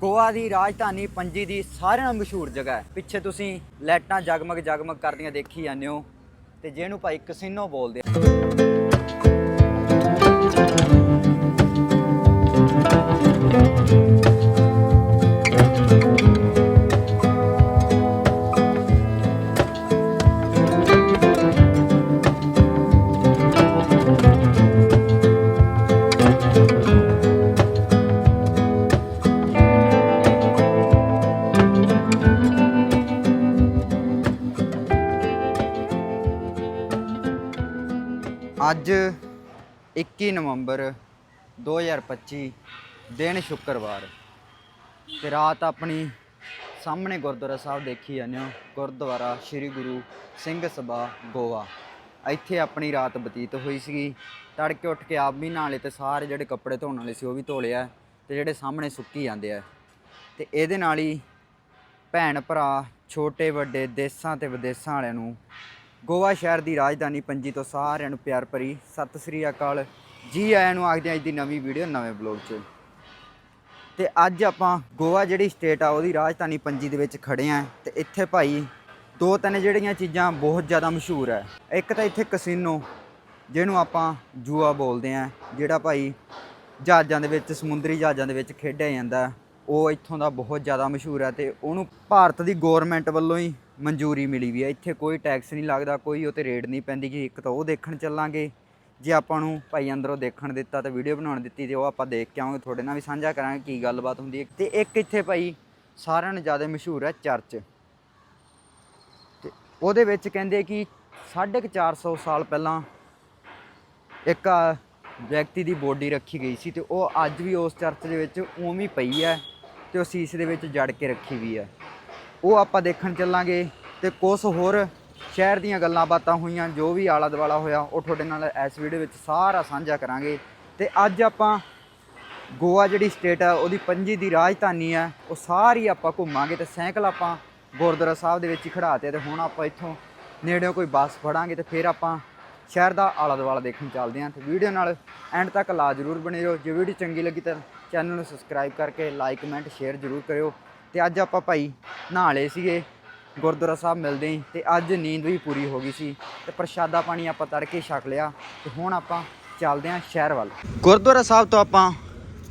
ਗੋਆ ਦੀ ਰਾਜਧਾਨੀ ਪੰਜੀ ਦੀ ਸਾਰਿਆਂ ਨਾਲੋਂ ਮਸ਼ਹੂਰ ਜਗ੍ਹਾ ਹੈ। ਪਿੱਛੇ ਤੁਸੀਂ ਲਾਈਟਾਂ ਜਗਮਗ ਜਗਮਗ ਕਰਦੀਆਂ ਦੇਖੀ ਜਾਂਦੇ ਹੋ ਤੇ ਜਿਹਨੂੰ ਭਾਈ ਕਸਿਨੋ ਬੋਲਦੇ ਆ। ਅੱਜ 21 ਨਵੰਬਰ 2025 ਦਿਨ ਸ਼ੁੱਕਰਵਾਰ। ਤੇ ਰਾਤ ਆਪਣੀ ਸਾਹਮਣੇ ਗੁਰਦੁਆਰਾ ਸਾਹਿਬ ਦੇਖੀ ਜਾਂਦੇ ਹੋ। ਗੁਰਦੁਆਰਾ ਸ੍ਰੀ ਗੁਰੂ ਸਿੰਘ ਸਭਾ ਗੋਆ। ਇੱਥੇ ਆਪਣੀ ਰਾਤ ਬਤੀਤ ਹੋਈ ਸੀਗੀ। ਤੜਕੇ ਉੱਠ ਕੇ ਆਪ ਵੀ ਨਾਲੇ ਤੇ ਸਾਰੇ ਜਿਹੜੇ ਕੱਪੜੇ ਧੋਣ ਵਾਲੇ ਸੀ ਉਹ ਵੀ ਧੋ ਲਿਆ ਤੇ ਜਿਹੜੇ ਸਾਹਮਣੇ ਸੁੱਕੀ ਜਾਂਦੇ ਆ। ਤੇ ਇਹਦੇ ਨਾਲ ਹੀ ਭੈਣ ਭਰਾ, ਛੋਟੇ ਵੱਡੇ, ਦੇਸਾਂ ਤੇ ਵਿਦੇਸਾਂ ਵਾਲਿਆਂ ਨੂੰ ਗੋਆ ਸ਼ਹਿਰ ਦੀ ਰਾਜਧਾਨੀ ਪੰਜੀ ਤੋਂ ਸਾਰਿਆਂ ਨੂੰ ਪਿਆਰ ਭਰੀ ਸਤਿ ਸ੍ਰੀ ਅਕਾਲ। ਜੀ ਆਇਆਂ ਨੂੰ ਆਖਦੇ ਹਾਂ ਅੱਜ ਦੀ ਨਵੀਂ ਵੀਡੀਓ, ਨਵੇਂ ਬਲੌਗ 'ਚ। ਤੇ ਅੱਜ ਆਪਾਂ ਗੋਆ ਜਿਹੜੀ ਸਟੇਟ ਆ, ਉਹਦੀ ਰਾਜਧਾਨੀ ਪੰਜੀ ਦੇ ਵਿੱਚ ਖੜੇ ਆਂ ਤੇ ਇੱਥੇ ਭਾਈ ਦੋ ਤਿੰਨ ਜਿਹੜੀਆਂ ਚੀਜ਼ਾਂ ਬਹੁਤ ਜ਼ਿਆਦਾ ਮਸ਼ਹੂਰ ਹੈ ਇੱਕ ਤਾਂ ਇੱਥੇ ਕਸਿਨੋ, ਜਿਹਨੂੰ ਆਪਾਂ ਜੂਆ ਬੋਲਦੇ ਆਂ, ਜਿਹੜਾ ਭਾਈ ਜਹਾਜ਼ਾਂ ਦੇ ਵਿੱਚ, ਸਮੁੰਦਰੀ ਜਹਾਜ਼ਾਂ ਦੇ ਵਿੱਚ ਖੇਡਿਆ ਜਾਂਦਾ। ਉਹ ਇੱਥੋਂ ਦਾ ਬਹੁਤ ਜ਼ਿਆਦਾ ਮਸ਼ਹੂਰ ਹੈ ਤੇ ਉਹਨੂੰ ਭਾਰਤ ਦੀ ਗਵਰਨਮੈਂਟ ਵੱਲੋਂ ਹੀ ਮਨਜ਼ੂਰੀ ਮਿਲੀ ਵੀ ਹੈ। ਇੱਥੇ ਕੋਈ ਟੈਕਸ ਨਹੀਂ ਲੱਗਦਾ, ਕੋਈ ਉਹ ਤੇ ਰੇਟ ਨਹੀਂ ਪੈਂਦੀ ਕਿ ਇੱਕ ਤਾਂ ਉਹ ਦੇਖਣ ਚੱਲਾਂਗੇ। ਜੇ ਆਪਾਂ ਨੂੰ ਭਾਈ ਅੰਦਰੋਂ ਦੇਖਣ ਦਿੱਤਾ ਤੇ ਵੀਡੀਓ ਬਣਾਉਣ ਦਿੱਤੀ ਤੇ ਉਹ ਆਪਾਂ ਦੇਖ ਕੇ ਆਵਾਂਗੇ, ਤੁਹਾਡੇ ਨਾਲ ਵੀ ਸਾਂਝਾ ਕਰਾਂਗੇ ਕੀ ਗੱਲਬਾਤ ਹੁੰਦੀ ਹੈ। ਤੇ ਇੱਕ ਇੱਥੇ ਭਾਈ ਸਾਰਿਆਂ ਨੂੰ ਜ਼ਿਆਦਾ ਮਸ਼ਹੂਰ ਹੈ ਚਰਚ ਤੇ ਉਹਦੇ ਵਿੱਚ ਕਹਿੰਦੇ ਕਿ 450 ਸਾਲ ਪਹਿਲਾਂ ਇੱਕ ਵਿਅਕਤੀ ਦੀ ਬੋਡੀ ਰੱਖੀ ਗਈ ਸੀ ਤੇ ਉਹ ਅੱਜ ਵੀ ਉਸ ਚਰਚ ਦੇ ਵਿੱਚ ਉਵੇਂ ਹੀ ਪਈ ਹੈ। ਤੇ ਉਹ ਸੀਸ ਦੇ ਵਿੱਚ ਜੜ ਕੇ ਰੱਖੀ ਵੀ ਹੈ ਉਹ ਆਪਾਂ ਦੇਖਣ ਚੱਲਾਂਗੇ ਤੇ ਕੁਝ ਹੋਰ ਸ਼ਹਿਰ ਦੀਆਂ ਗੱਲਾਂ ਬਾਤਾਂ ਹੋਈਆਂ, ਜੋ ਵੀ ਆਲਾ ਦੁਆਲਾ ਹੋਇਆ, ਉਹ ਤੁਹਾਡੇ ਨਾਲ ਇਸ ਵੀਡੀਓ ਵਿੱਚ ਸਾਰਾ ਸਾਂਝਾ ਕਰਾਂਗੇ। ਤੇ ਅੱਜ ਆਪਾਂ ਗੋਆ ਜਿਹੜੀ ਸਟੇਟ ਆ, ਉਹਦੀ ਪੰਜੀ ਦੀ ਰਾਜਧਾਨੀ ਆ, ਉਹ ਸਾਰੀ ਆਪਾਂ ਘੁੰਮਾਂਗੇ ਤੇ ਸਾਈਕਲ ਆਪਾਂ ਗੁਰਦੁਆਰਾ ਸਾਹਿਬ ਦੇ ਵਿੱਚ ਹੀ ਖੜਾਤੇ ਤੇ ਹੁਣ ਆਪਾਂ ਇੱਥੋਂ ਨੇੜਿਓਂ ਕੋਈ ਬੱਸ ਫੜਾਂਗੇ ਤੇ ਫਿਰ ਆਪਾਂ ਸ਼ਹਿਰ ਦਾ ਆਲਾ ਦੁਆਲਾ ਦੇਖਣ ਚੱਲਦੇ ਹਾਂ ਤੇ ਵੀਡੀਓ ਨਾਲ ਐਂਡ ਤੱਕ ਲਾ ਜ਼ਰੂਰ ਬਣੇ ਰਹੋ। ਜੇ ਵੀਡੀਓ ਚੰਗੀ ਲੱਗੀ ਤਾਂ ਚੈਨਲ ਨੂੰ ਸਬਸਕ੍ਰਾਈਬ ਕਰਕੇ ਲਾਈਕ ਕਮੈਂਟ ਸ਼ੇਅਰ ਜ਼ਰੂਰ ਕਰਿਓ। ਤੇ ਅੱਜ ਆਪਾਂ ਭਾਈ ਨਹਾ ਲਏ ਸੀਗੇ, ਗੁਰਦੁਆਰਾ ਸਾਹਿਬ ਮਿਲਦੇ ਹੀ ਤੇ ਅੱਜ ਨੀਂਦ ਵੀ ਪੂਰੀ ਹੋ ਗਈ ਸੀ। ਤੇ ਪ੍ਰਸ਼ਾਦਾ ਪਾਣੀ ਆਪਾਂ ਤੜਕੇ ਛਕ ਲਿਆ, ਤੇ ਹੁਣ ਆਪਾਂ ਚੱਲਦੇ ਹਾਂ ਸ਼ਹਿਰ ਵੱਲ। ਗੁਰਦੁਆਰਾ ਸਾਹਿਬ ਤੋਂ ਆਪਾਂ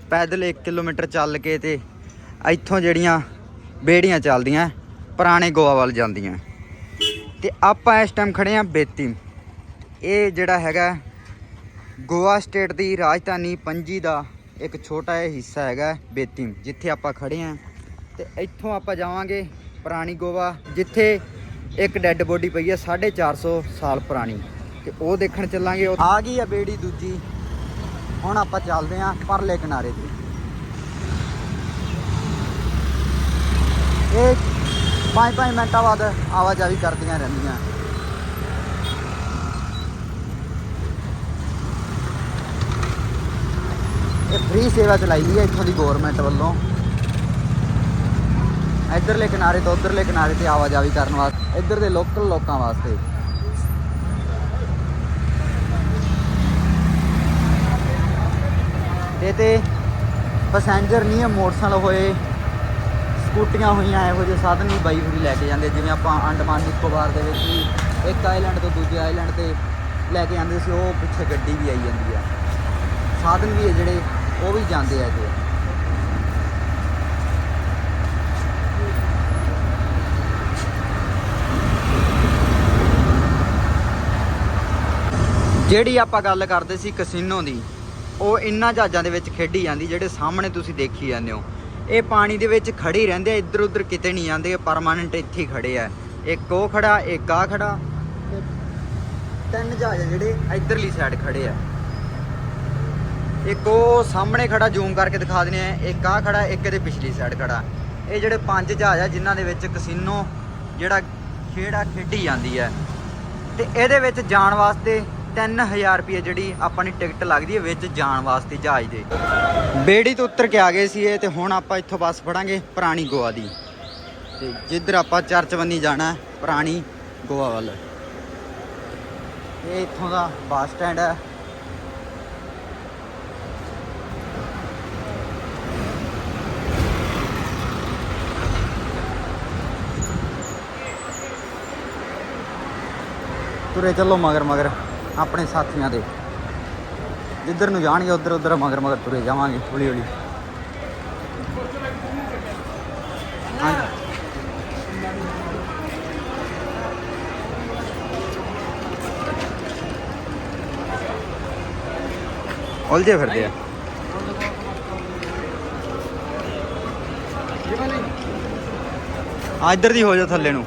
ਪੈਦਲ 1 ਕਿਲੋਮੀਟਰ ਚੱਲ ਕੇ ਤੇ ਇੱਥੋਂ ਜਿਹੜੀਆਂ ਬੇੜੀਆਂ ਚੱਲਦੀਆਂ, ਪੁਰਾਣੇ ਗੋਆ ਵੱਲ ਜਾਂਦੀਆਂ। ਤੇ ਆਪਾਂ ਇਸ ਟਾਈਮ ਖੜੇ ਆਂ ਬੇਤੀ। ਇਹ ਜਿਹੜਾ ਹੈਗਾ ਗੋਆ ਸਟੇਟ ਦੀ ਰਾਜਧਾਨੀ ਪੰਜੀ ਦਾ ਇੱਕ ਛੋਟਾ ਜਿਹਾ ਹਿੱਸਾ ਹੈਗਾ ਬੇਤੀ ਜਿੱਥੇ ਆਪਾਂ ਖੜੇ ਆਂ ਤੇ ਇੱਥੋਂ ਆਪਾਂ ਜਾਵਾਂਗੇ ਪੁਰਾਣੀ ਗੋਆ, ਜਿੱਥੇ ਇੱਕ ਡੈੱਡ ਬੋਡੀ ਪਈ ਹੈ 450 ਸਾਲ ਪੁਰਾਣੀ ਤੇ ਉਹ ਦੇਖਣ ਚੱਲਾਂਗੇ ਆ ਗਈ ਆ ਬੇੜੀ ਦੂਜੀ, ਹੁਣ ਆਪਾਂ ਚੱਲਦੇ ਆਂ ਪਰਲੇ ਕਿਨਾਰੇ ਤੇ। ਇਹ 5-5 ਮਿੰਟਾਂ ਬਾਅਦ ਆਵਾਜਾਈ ਕਰਦੀਆਂ ਰਹਿੰਦੀਆਂ। ਫ੍ਰੀ ਸੇਵਾ ਚਲਾਈ ਗਈ ਹੈ ਇੱਥੋਂ ਦੀ ਗਵਰਨਮੈਂਟ ਵੱਲੋਂ। ਇੱਧਰਲੇ ਕਿਨਾਰੇ ਤੋਂ ਉੱਧਰਲੇ ਕਿਨਾਰੇ ਤੇ ਆਵਾਜਾਈ ਕਰਨ ਵਾਸਤੇ, ਇੱਧਰ ਦੇ ਲੋਕਲ ਲੋਕਾਂ ਵਾਸਤੇ। ਤੇ ਤੇ ਪੈਸੈਂਜਰ ਨਹੀਂ ਹੈ, ਮੋਟਰਸਾਈਕਲ ਹੋਏ, ਸਕੂਟੀਆਂ ਹੋਈਆਂ, ਇਹੋ ਜਿਹੇ ਸਾਧਨ ਵੀ ਬਾਈ ਹੋਰੀ ਲੈ ਕੇ ਜਾਂਦੇ। ਜਿਵੇਂ ਆਪਾਂ ਅੰਡਮਾਨ ਨਿਕੋਬਾਰ ਦੇ ਵਿੱਚ ਵੀ ਇੱਕ ਆਈਲੈਂਡ ਤੋਂ ਦੂਜੇ ਆਈਲੈਂਡ ਤੇ ਲੈ ਕੇ ਜਾਂਦੇ ਸੀ, ਉਹ ਪਿੱਛੇ ਗੱਡੀ ਵੀ ਆਈ ਜਾਂਦੀ ਆ। ਸਾਧਨ ਵੀ ਹੈ ਜਿਹੜੇ ਉਹ ਵੀ ਜਾਂਦੇ ਆ ਜਿਹੜੀ ਆਪਾਂ ਗੱਲ ਕਰਦੇ ਸੀ ਕਸੀਨੋ ਦੀ, ਉਹ ਇੰਨਾ ਜਹਾਜ਼ਾਂ ਦੇ ਵਿੱਚ ਖੇਡੀ ਜਾਂਦੀ, ਜਿਹੜੇ ਸਾਹਮਣੇ ਤੁਸੀਂ ਦੇਖੀ ਜਾਂਦੇ ਹੋ। ਇਹ ਪਾਣੀ ਦੇ ਵਿੱਚ ਖੜੇ ਰਹਿੰਦੇ ਆ ਇੱਧਰ ਉੱਧਰ ਕਿਤੇ ਨਹੀਂ ਜਾਂਦੇ ਪਰਮਾਨੈਂਟ ਇੱਥੇ ਹੀ ਖੜੇ ਆ। ਇੱਕ ਉਹ ਖੜਾ, ਇੱਕ ਆ ਖੜਾ। ਤਿੰਨ ਜਹਾਜ਼ ਆ ਜਿਹੜੇ ਇੱਧਰਲੀ ਸਾਈਡ ਖੜੇ ਆ। ਇੱਕ ਉਹ ਸਾਹਮਣੇ ਖੜਾ ਜ਼ੂਮ ਕਰਕੇ ਦਿਖਾ ਦਿੰਦੇ ਆ, ਇੱਕ ਆ ਖੜਾ, ਇੱਕ ਇਹਦੇ ਪਿਛਲੀ ਸਾਈਡ ਖੜਾ। ਇਹ ਜਿਹੜੇ ਪੰਜ ਜਹਾਜ਼ ਆ, ਜਿਨ੍ਹਾਂ ਦੇ ਵਿੱਚ ਕਸੀਨੋ ਜਿਹੜਾ ਖੇੜਾ ਖੇਡੀ ਜਾਂਦੀ ਹੈ ਤੇ ਇਹਦੇ ਵਿੱਚ ਜਾਣ ਵਾਸਤੇ 3000 ਰੁਪਏ ਜਿਹੜੀ ਆਪਾਂ ਨੂੰ ਟਿਕਟ ਲੱਗਦੀ ਹੈ ਵਿੱਚ ਜਾਣ ਵਾਸਤੇ ਜਹਾਜ਼ ਦੇ। ਬੇੜੀ ਤੋਂ ਉੱਤਰ ਕੇ ਆ ਗਏ ਸੀ ਇਹ, ਤੇ ਹੁਣ ਆਪਾਂ ਇੱਥੋਂ ਬੱਸ ਫੜਾਂਗੇ ਪੁਰਾਣੀ ਗੋਆ ਦੀ। ਤੇ ਜਿੱਧਰ ਆਪਾਂ ਚਰਚ ਬੰਨੀ ਜਾਣਾ, ਪੁਰਾਣੀ ਗੋਆ ਵੱਲ। ਇਹ ਇੱਥੋਂ ਦਾ ਬੱਸ ਸਟੈਂਡ ਹੈ ਤੁਰੇ ਚੱਲੋ ਮਗਰ ਮਗਰ, ਆਪਣੇ ਸਾਥੀਆਂ ਦੇ। ਜਿੱਧਰ ਨੂੰ ਜਾਣਗੇ, ਉਧਰ ਉਧਰ ਮਗਰ ਮਗਰ ਤੁਰੇ ਜਾਵਾਂਗੇ, ਹੌਲੀ ਹੌਲੀ। ਹਾਂਜੀ। ਉਲਝੇ ਫਿਰਦੇ ਆ। ਆ ਇੱਧਰ ਦੀ ਹੋ ਜਾ ਥੱਲੇ ਨੂੰ।